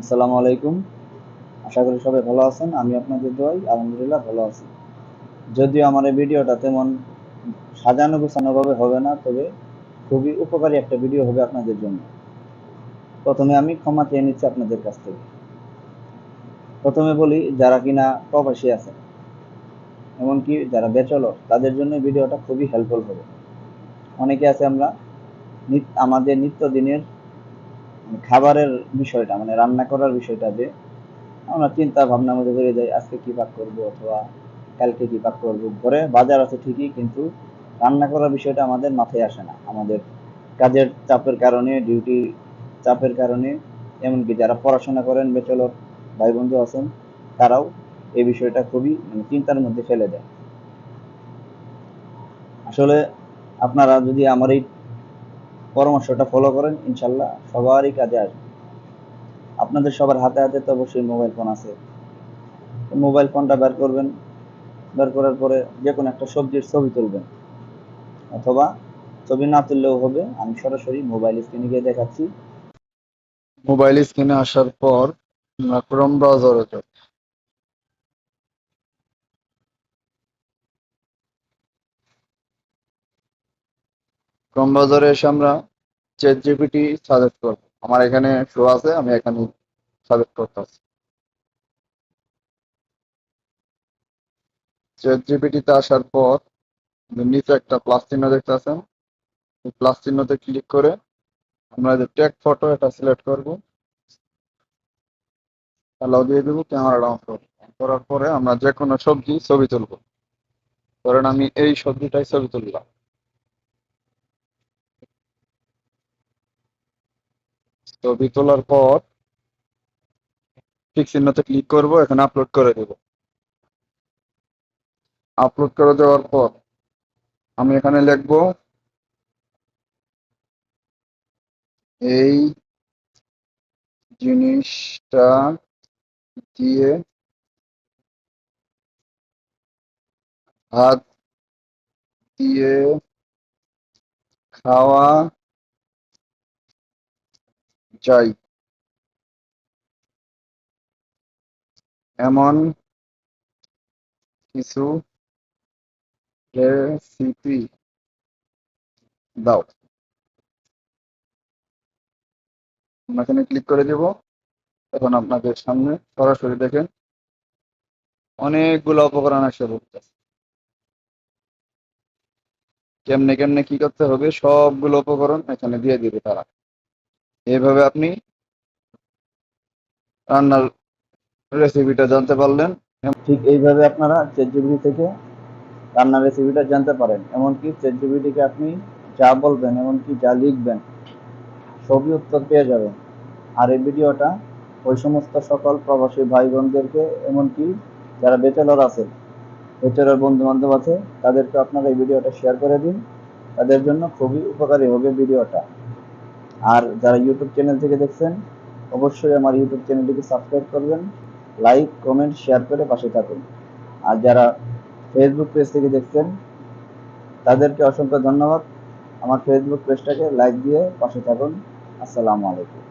আসসালামু আলাইকুম। আশা করি সবাই ভালো আছেন, আমি আপনাদের দোয়াই, আলহামদুলিল্লাহ ভালো আছি। যদিও আমার এই ভিডিওটা তেমন সাজানো গোছানোভাবে হবে না, তবে খুবই উপকারী একটা ভিডিও হবে আপনাদের জন্য। প্রথমে আমি ক্ষমা চেয়ে নিচ্ছি আপনাদের কাছ থেকে। প্রথমে বলি, যারা কিনা প্রবাসী আছে এমনকি যারা বেচলর তাদের জন্য ভিডিওটা খুবই হেল্পফুল হবে। অনেকে আছে আমরা আমাদের নিত্যদিনের খাবারের বিষয়টা মানে রান্না করার বিষয়টা যে আমরা চিন্তা ভাবনার মধ্যে করে যাই, আজকে কি পাক করব অথবা কালকে কি পাক করব? ঘরে বাজার আছে ঠিকই, কিন্তু রান্না করার বিষয়টা আমাদের মাথায় আসে না। আমাদের কাজের চাপের কারণে ডিউটি চাপের কারণে, এমনকি যারা পড়াশোনা করেন বেচলর ভাই বন্ধু আছেন, তারাও এই বিষয়টা খুবই মানে চিন্তার মধ্যে ফেলে দেয়। আসলে আপনারা যদি আমার এই পরামর্শটা ফলো করেন, ইনশাল্লাহ সবারই কাজে আসবে। আপনাদের সবার হাতে হাতে তো অবশ্যই মোবাইল ফোন আছে। মোবাইল ফোনটা বের করবেন, বের করার পরে যে কোনো একটা সবজির ছবি তুলবেন। অথবা ছবি না তুললেও হবে, আমি সরাসরি মোবাইল স্ক্রিনে গিয়ে দেখাচ্ছি। মোবাইল স্ক্রিনে আসার পর ক্রোম ব্রাউজারে যাব। ক্রোম ব্রাউজারে এসে আমরা চ্যাট জিপিটি সাজেস্ট করব। আমার এখানে শো আছে, আমি এখানে সাজেস্ট করতেছি। চ্যাট জিপিটিতে আসার পর নিচে একটা প্লাস চিহ্ন দেখতে আছেন প্লাস চিহ্নতে ক্লিক করে আমরা যে টেক ফটো এটা সিলেক্ট করব। অ্যালাউ দিয়ে দেবো ক্যামেরাটা অন করব। করার পরে আমরা যে কোনো সবজি ছবি তুলব। ধরেন আমি এই সবজিটাই ছবি তুললাম। ছবি তোলার পর ঠিক চিহ্নতে ক্লিক করব, এখানে আপলোড করে দেব। আপলোড করে দেওয়ার পর আমি এখানে লিখব, এই জিনিসটা দিয়ে ভাত দিয়ে খাওয়া যায় এমন কিছু রেসিপি দাও। আমরা এখানে ক্লিক করে দেব। এখন আপনাদের সামনে সরাসরি দেখেন, অনেকগুলো উপকরণ আসে কেমনে কেমনে কি করতে হবে? সবগুলো উপকরণ এখানে দিয়ে দিবে তারা। এইভাবে আপনি রান্নার রেসিপিটা জানতে পারলেন। ঠিক এইভাবে আপনারা চ্যাটজিপিটি থেকে রান্নার রেসিপিটা জানতে পারেন। এমনকি চ্যাটজিপিটিকে আপনি যা বলবেন, এমনকি যা লিখবেন, সবই উত্তর পেয়ে যাবেন। আর এই ভিডিওটা ওই সমস্ত সকল প্রবাসী ভাই বোনদেরকে এমনকি যারা বেচেলর আছে বেচেলর বন্ধু বান্ধব আছে, তাদেরকে আপনারা এই ভিডিওটা শেয়ার করে দিন। তাদের জন্য খুবই উপকারী হবে ভিডিওটা। আর যারা ইউটিউব চ্যানেল থেকে দেখছেন, অবশ্যই আমার ইউটিউব চ্যানেলটিকে সাবস্ক্রাইব করবেন লাইক কমেন্ট শেয়ার করে পাশে থাকুন। আর যারা ফেসবুক পেজ থেকে দেখছেন, তাদেরকে অসংখ্য ধন্যবাদ। আমার ফেসবুক পেজটাকে লাইক দিয়ে পাশে থাকুন। আসসালামু আলাইকুম।